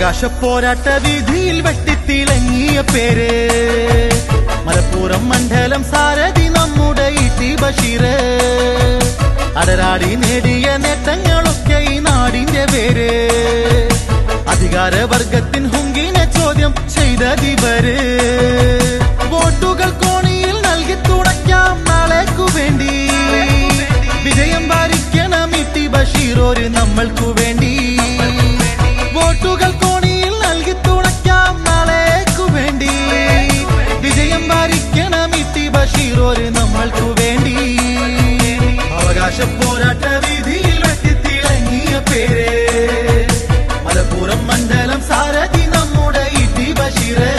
അവകാശ പോരാട്ട വിധിയിൽ വെട്ടിത്തിളങ്ങിയ പേര്. മലപ്പുറം മണ്ഡലം സാരഥി നമ്മുടെ ഇട്ടി ബഷീര് അടരാടി നേടിയ നേട്ടങ്ങളൊക്കെ ഈ നാടിന്റെ പേര്. അധികാരവർഗത്തിൻ ഹുങ്കിനെ ചോദ്യം ചെയ്തതിവര് വോട്ടുകൾ കോണിയിൽ നൽകി തുടയ്ക്കാം നാളേക്കു വേണ്ടി. വിജയം വാരിക്കണം ഇട്ടി ബഷീർ ഒരു നമ്മൾക്കു വേണ്ടി അവകാശ പോരാട്ട വീതിയിൽ വെട്ടിത്തിളങ്ങിയ പേരെ. മലപ്പുറം മണ്ഡലം സാരഥി നമ്മുടെ ഇതി ബഷീറേ.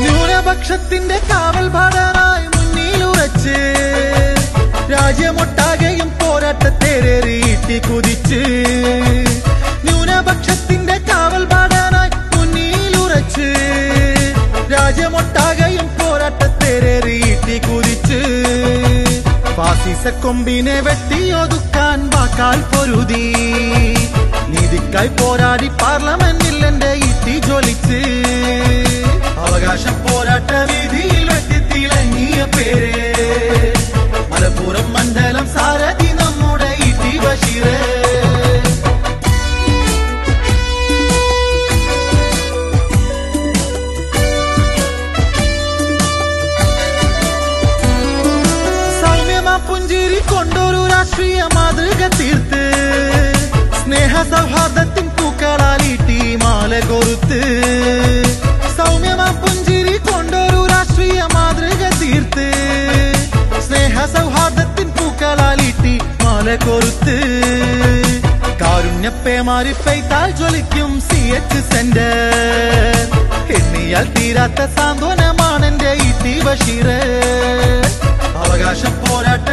ന്യൂനപക്ഷത്തിന്റെ കാവൽ ഭാടനായി മുന്നിലുറച്ച് രാജ്യമൊട്ടാകെയും രാജ്യമൊട്ടാകെയും പോരാട്ടത്തേറേറിയിട്ട് കുതിച്ച്. ഫാസിസ കൊമ്പിനെ വെട്ടിയൊതുക്കാൻ വാക്കാൽ പൊരുതി. നീതിക്കായി പോരാടി പാർലമെന്റിൽ എന്റെ ഇട്ടി ജ്വലിച്ച്. അവകാശ പോരാട്ട വീതിയിൽ വെട്ടിത്തിളങ്ങിയ പേര്. രാഷ്ട്രീയ മാതൃക തീർത്ത്. സ്നേഹ സൗഹാർദ്ദത്തിൻ പൂക്കളാലിട്ടി മാല കൊറുത്ത്. സൗമ്യമാ പുഞ്ചിരി കൊണ്ടൊരു രാഷ്ട്രീയ മാതൃക തീർത്ത്. സ്നേഹ സൗഹാർദ്ദത്തിൻ പൂക്കളാലിട്ടി മാല കൊറുത്ത്. കാരുണ്യപ്പേമാരി പെയ്ത്താൽ ജ്വലിക്കും സി എച്ച് സെന്റർ. എണ്ണിയാൽ തീരാത്ത സാന്ത്വനമാണ് എന്റെ ഈ അവകാശ പോരാട്ട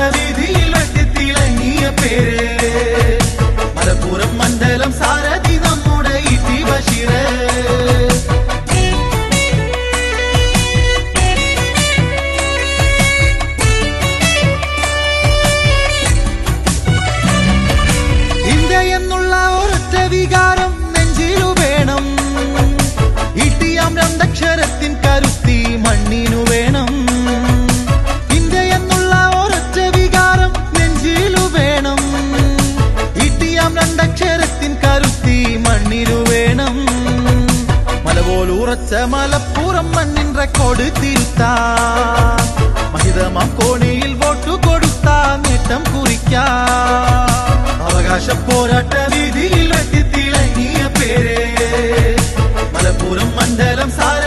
പോലുറച്ച മലപ്പുറം മണ്ണിൻ റെക്കോർഡ് തിരുത്താൻ മഹിതമാം കോണിയിൽ വോട്ടു കൊടുത്താ നേട്ടം കുറിക്കാം അവകാശ പോരാട്ട വീതിയിൽ വെട്ടിത്തിളങ്ങിയ പേര് മലപ്പുറം മണ്ഡലം സാരഥി